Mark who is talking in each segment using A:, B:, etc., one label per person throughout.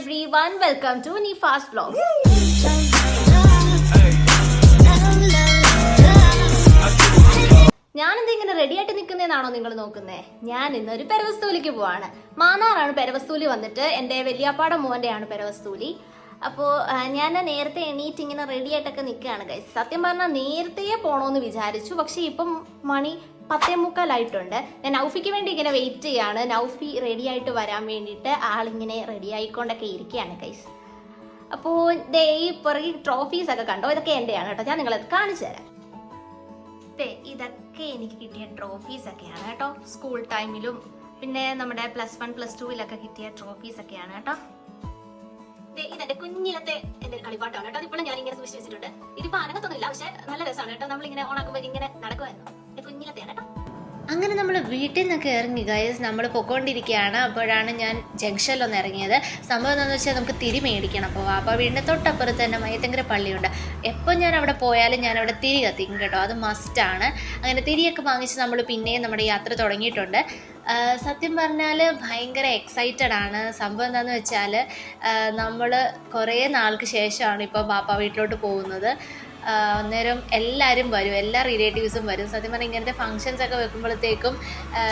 A: everyone, welcome to Nifas Vlogs. ഞാനെന്താ ഇങ്ങനെ ready ആയിട്ട് നിൽക്കുന്നതെന്നാണോ നിങ്ങൾ നോക്കുന്നത് ഞാൻ ഇന്ന് ഒരു പെരവസ്തൂലിക്ക് പോവാണ്. മാന്നാറാണ് പെരവസ്തൂലി വന്നിട്ട് എന്റെ വലിയാപ്പാടെ മോന്റെയാണ് പെരവസ്തൂലി അപ്പോൾ ഞാൻ നേരത്തെ എണീറ്റ് ഇങ്ങനെ റെഡി ആയിട്ടൊക്കെ നിൽക്കുകയാണ് ഗൈസ് സത്യം പറഞ്ഞാൽ നേരത്തെ പോകണമെന്ന് വിചാരിച്ചു. പക്ഷേ ഇപ്പം മണി പത്തേ മുക്കാലായിട്ടുണ്ട് ഞാൻ നൗഫിക്ക് വേണ്ടി ഇങ്ങനെ വെയിറ്റ് ചെയ്യാണ്. നൗഫി റെഡി ആയിട്ട് വരാൻ വേണ്ടിയിട്ട് ആളിങ്ങനെ റെഡി ആയിക്കൊണ്ടൊക്കെ ഇരിക്കുകയാണ് കൈസ് അപ്പോൾ ദേ ഈ പുറകെ ട്രോഫീസ് ഒക്കെ കണ്ടോ? ഇതൊക്കെ എന്റെയാണ് കേട്ടോ. ഞാൻ നിങ്ങളത് കാണിച്ചു തരാം. ഇതൊക്കെ എനിക്ക് കിട്ടിയ ട്രോഫീസ് ഒക്കെയാണ് കേട്ടോ. സ്കൂൾ ടൈമിലും പിന്നെ നമ്മുടെ പ്ലസ് വൺ പ്ലസ് ടുവിലൊക്കെ കിട്ടിയ ട്രോഫീസ് ഒക്കെയാണ് കേട്ടോ. ഇതെന്റെ കുഞ്ഞിലത്തെ എന്റെ കളിപ്പാട്ടാണ് കേട്ടോ. അതിപ്പോഴും ഞാൻ ഇങ്ങനെ സൂക്ഷിച്ചിട്ടുണ്ട് വെച്ചിട്ടുണ്ട്. ഇതിപ്പോ അനങ്ങത്തൊന്നുമില്ല പക്ഷെ നല്ല രസമാണ് കേട്ടോ. നമ്മളിങ്ങനെ ഓണാക്കുമ്പോൾ ഇങ്ങനെ നടക്കുമായിരുന്നു
B: അങ്ങനെ നമ്മൾ വീട്ടിൽ നിന്നൊക്കെ ഇറങ്ങി ഗൈസ് നമ്മൾ പൊക്കോണ്ടിരിക്കുകയാണ് അപ്പോഴാണ് ഞാൻ ജംഗ്ഷനിലൊന്ന് ഇറങ്ങിയത്. സംഭവം എന്താണെന്ന് വെച്ചാൽ നമുക്ക് തിരി മേടിക്കണം. അപ്പോൾ അപ്പോൾ വീടിന്റെ തൊട്ടപ്പുറത്ത് തന്നെ മയത്തങ്കര പള്ളിയുണ്ട്. എപ്പോൾ ഞാൻ അവിടെ പോയാലും ഞാൻ അവിടെ തിരി കത്തിക്കും കേട്ടോ. അത് മസ്റ്റാണ് അങ്ങനെ തിരിയൊക്കെ വാങ്ങിച്ച് നമ്മൾ പിന്നെയും നമ്മുടെ യാത്ര തുടങ്ങിയിട്ടുണ്ട്. സത്യം പറഞ്ഞാൽ ഭയങ്കര എക്സൈറ്റഡ് ആണ്. സംഭവം എന്താണെന്ന് വെച്ചാൽ നമ്മൾ കുറേ നാൾക്ക് ശേഷമാണ് ഇപ്പോൾ ബാപ്പ വീട്ടിലോട്ട് പോകുന്നത്. അന്നേരം എല്ലാവരും വരും എല്ലാ റിലേറ്റീവ്സും വരും. സത്യം പറഞ്ഞാൽ ഇങ്ങനത്തെ ഫങ്ഷൻസ് ഒക്കെ വെക്കുമ്പോഴത്തേക്കും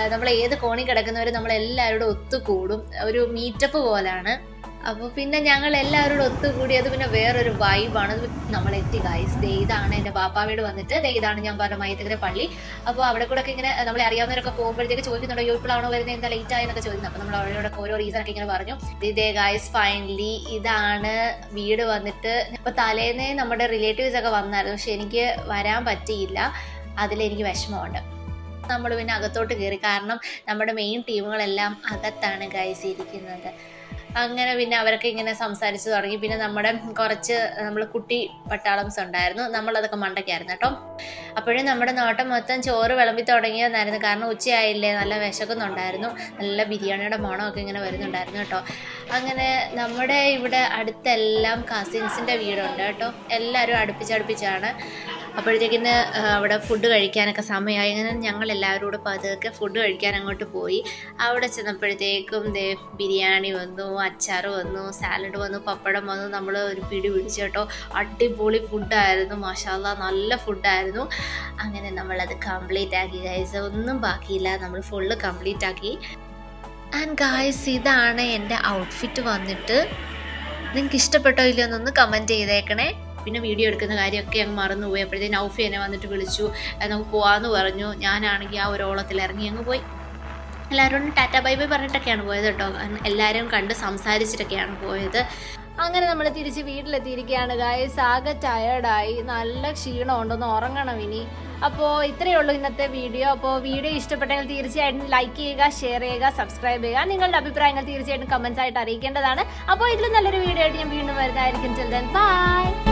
B: നമ്മൾ ഏത് കോണി കിടക്കുന്നവരും നമ്മൾ എല്ലാവരോടും ഒത്തുകൂടും. ഒരു മീറ്റപ്പ് പോലാണ്. അപ്പോൾ പിന്നെ ഞങ്ങൾ എല്ലാവരോടും ഒത്തുകൂടിയത് പിന്നെ വേറൊരു വൈബാണ് നമ്മൾ എത്തി ഗൈസ് ദേ ഇതാണ് എന്റെ ബാപ്പാ വീട് വന്നിട്ട് ദേ ഇതാണ് ഞാൻ പറഞ്ഞ മയത്തകര പള്ളി. അപ്പോൾ അവിടെ കൂടെ ഒക്കെ ഇങ്ങനെ നമ്മളെ അറിയാവുന്നവരൊക്കെ പോകുമ്പോഴത്തേക്ക് ചോദിക്കുന്നുണ്ടോ "അയ്യോ, ഇപ്പോഴാണോ വരുന്നത്? എന്താ ലേറ്റ് ആയെന്നൊക്കെ ചോദിക്കുന്നത് അപ്പോൾ നമ്മൾ അവരോടൊക്കെ ഓരോ റീസൺ ഒക്കെ ഇങ്ങനെ പറഞ്ഞു. ഇതേ ഗൈസ് ഫൈനലി ഇതാണ് വീട് വന്നിട്ട്. ഇപ്പൊ തലേന്നേ നമ്മുടെ റിലേറ്റീവ്സ് ഒക്കെ വന്നായിരുന്നു. പക്ഷെ എനിക്ക് വരാൻ പറ്റിയില്ല. അതിലെനിക്ക് വിഷമമുണ്ട്. നമ്മൾ പിന്നെ അകത്തോട്ട് കയറി കാരണം നമ്മുടെ മെയിൻ ടീമുകളെല്ലാം അകത്താണ് ഗൈസ് ഇരിക്കുന്നത്. അങ്ങനെ പിന്നെ അവരൊക്കെ ഇങ്ങനെ സംസാരിച്ചു തുടങ്ങി. പിന്നെ നമ്മുടെ കുറച്ച് നമ്മൾ കുട്ടി പട്ടാളംസ് ഉണ്ടായിരുന്നു. നമ്മളതൊക്കെ മണ്ടയ്ക്കായിരുന്നു കേട്ടോ. അപ്പോഴും നമ്മുടെ നോട്ടം മൊത്തം ചോറ് വിളമ്പി തുടങ്ങിയതായിരുന്നു. കാരണം ഉച്ചയായില്ലേ നല്ല വിശക്കുന്നുണ്ടായിരുന്നു. നല്ല ബിരിയാണിയുടെ മണമൊക്കെ ഇങ്ങനെ വരുന്നുണ്ടായിരുന്നു കേട്ടോ. അങ്ങനെ നമ്മുടെ ഇവിടെ അടുത്തെല്ലാം കസിൻസിന്റെ വീടുണ്ട് കേട്ടോ. എല്ലാവരും അടുപ്പിച്ചടുപ്പിച്ചാണ്. അപ്പോഴത്തേക്കിന് അവിടെ ഫുഡ് കഴിക്കാനൊക്കെ സമയമായി. അങ്ങനെ ഞങ്ങൾ എല്ലാവരും കൂടെ പതുക്കെ ഫുഡ് കഴിക്കാൻ അങ്ങോട്ട് പോയി. അവിടെ ചെന്നപ്പോഴത്തേക്കും ദേ ബിരിയാണി വന്നു അച്ചാർ വന്നു സാലഡ് വന്നു പപ്പടം വന്നു. നമ്മൾ ഒരു പിടി പിടിച്ചു കേട്ടോ. അടിപൊളി ഫുഡായിരുന്നു മഷാല നല്ല ഫുഡായിരുന്നു അങ്ങനെ നമ്മളത് കംപ്ലീറ്റ് ആക്കി ഗൈസ് ഒന്നും ബാക്കിയില്ല. നമ്മൾ ഫുള്ള് കംപ്ലീറ്റ് ആക്കി. ആൻഡ് ഗായ്സ് ഇതാണ് എന്റെ ഔട്ട്ഫിറ്റ് വന്നിട്ട്. നിങ്ങൾക്ക് ഇഷ്ടപ്പെട്ടോ ഇല്ലയോ എന്നൊന്ന് കമന്റ് ചെയ്തേക്കണേ. പിന്നെ വീഡിയോ എടുക്കുന്ന കാര്യമൊക്കെ അങ്ങ് മറന്നുപോയി. അപ്പോഴത്തേക്ക് നൗഫി എന്നെ വന്നിട്ട് വിളിച്ചു. നമുക്ക് പോവാന്ന് പറഞ്ഞു. ഞാനാണെങ്കിൽ ആ ഒരു ഓളത്തിൽ ഇറങ്ങി അങ്ങ് പോയി. എല്ലാവരോടും ടാറ്റ ബൈ ബൈ പറഞ്ഞിട്ടൊക്കെയാണ് പോയത് കേട്ടോ. എല്ലാവരും കണ്ട് സംസാരിച്ചിട്ടൊക്കെയാണ് പോയത്.
A: അങ്ങനെ നമ്മൾ തിരിച്ച് വീട്ടിലെത്തിയിരിക്കുകയാണ്. ഗായസ് ആകെ ടയേർഡായി നല്ല ക്ഷീണമുണ്ടെന്ന് ഉറങ്ങണം ഇനി. അപ്പോൾ ഇത്രയേ ഉള്ളൂ ഇന്നത്തെ വീഡിയോ. അപ്പോൾ വീഡിയോ ഇഷ്ടപ്പെട്ടെങ്കിൽ തീർച്ചയായിട്ടും ലൈക്ക് ചെയ്യുക ഷെയർ ചെയ്യുക സബ്സ്ക്രൈബ് ചെയ്യുക. നിങ്ങളുടെ അഭിപ്രായങ്ങൾ തീർച്ചയായിട്ടും കമൻസ് ആയിട്ട് അറിയിക്കേണ്ടതാണ്. അപ്പോൾ ഇതിലും നല്ലൊരു വീഡിയോ ആയിട്ട് ഞാൻ വീണ്ടും വരുന്നതായിരിക്കും. Children by